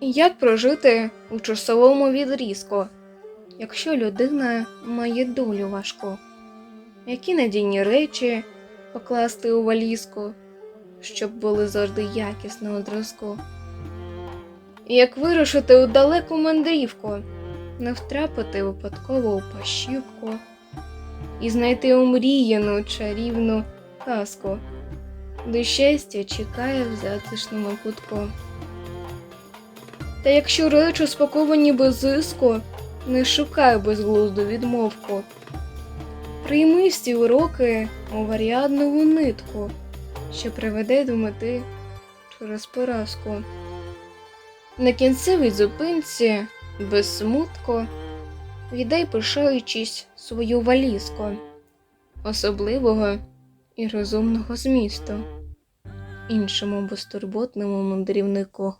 Як прожити у часовому відрізку, якщо людина має долю важку? Які надійні речі покласти у валізку, щоб були завжди якісного зразку? Як вирушити у далеку мандрівку, не втрапити випадково у пащівку і знайти омріяну чарівну казку, де щастя чекає в затишному кутку. Та якщо речі спаковані без зиску, не шукай безглузду відмовку. Прийми ці уроки у варіаднову нитку, що приведе до мети через поразку. На кінцевій зупинці, без смутку, віддай пишаючись свою валізку, особливого і розумного змісту, іншому безтурботному мандрівнику.